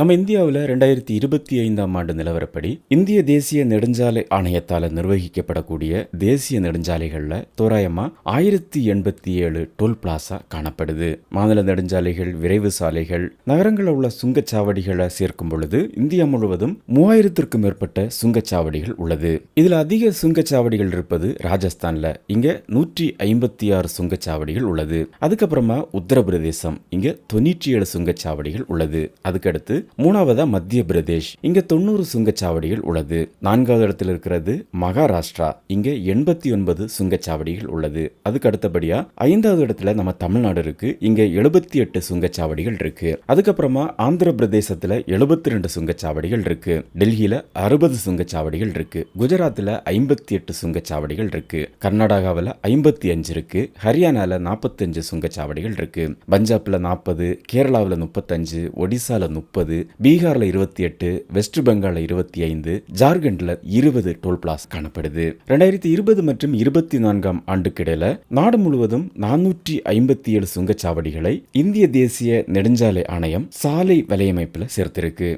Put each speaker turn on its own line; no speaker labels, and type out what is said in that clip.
நம்ம இந்தியாவில் ரெண்டாயிரத்தி இருபத்தி ஐந்தாம் ஆண்டு நிலவரப்படி இந்திய தேசிய நெடுஞ்சாலை ஆணையத்தால் நிர்வகிக்கப்படக்கூடிய தேசிய நெடுஞ்சாலைகளில் தோராயமா ஆயிரத்தி எண்பத்தி ஏழு டோல் பிளாசா காணப்படுது. மாநில நெடுஞ்சாலைகள் விரைவு சாலைகள் நகரங்களில் உள்ள சுங்கச்சாவடிகளை சேர்க்கும் பொழுது இந்தியா முழுவதும் மூவாயிரத்திற்கும் மேற்பட்ட சுங்கச்சாவடிகள் உள்ளது. இதில் அதிக சுங்கச்சாவடிகள் இருப்பது ராஜஸ்தான்ல இங்க நூற்றி ஐம்பத்தி ஆறு சுங்கச்சாவடிகள் உள்ளது. அதுக்கப்புறமா உத்தரப்பிரதேசம் இங்க தொண்ணூற்றி ஏழு சுங்கச்சாவடிகள் உள்ளது. அதுக்கடுத்து மூணாவதா மத்திய பிரதேஷ். இங்க தொண்ணூறு சுங்கச்சாவடிகள் உள்ளது. நான்காவது இடத்துல இருக்கிறது மகாராஷ்டிரா. இங்க எண்பத்தி ஒன்பது சுங்கச்சாவடிகள் உள்ளது. அதுக்கு அடுத்தபடியா ஐந்தாவது இடத்துல நம்ம தமிழ்நாடு இருக்கு. இங்க எழுபத்தி எட்டு சுங்கச்சாவடிகள் இருக்கு. அதுக்கப்புறமா ஆந்திர பிரதேசத்துல எழுபத்தி ரெண்டு சுங்கச்சாவடிகள் இருக்கு. டெல்லியில அறுபது சுங்கச்சாவடிகள் இருக்கு. குஜராத்ல ஐம்பத்தி எட்டு சுங்கச்சாவடிகள் இருக்கு. கர்நாடகாவில் ஐம்பத்தி அஞ்சு இருக்கு. ஹரியானால நாற்பத்தஞ்சு சுங்கச்சாவடிகள் இருக்கு. பஞ்சாப்ல நாற்பது கேரளாவில் முப்பத்தஞ்சு ஒடிசால முப்பது பீகார்ல இருபத்தி எட்டு வெஸ்ட் பெங்காலில் இருபத்தி ஐந்து ஜார்க்கண்ட்ல இருபது டோல் பிளாஸ் காணப்படுது. ரெண்டாயிரத்தி இருபது மற்றும் இருபத்தி நான்காம் ஆண்டுக்கிடையில நாடு முழுவதும் நானூற்றி ஐம்பத்தி ஏழு சுங்கச்சாவடிகளை இந்திய தேசிய நெடுஞ்சாலை ஆணையம் சாலை வலையமைப்பில் சேர்த்திருக்கு.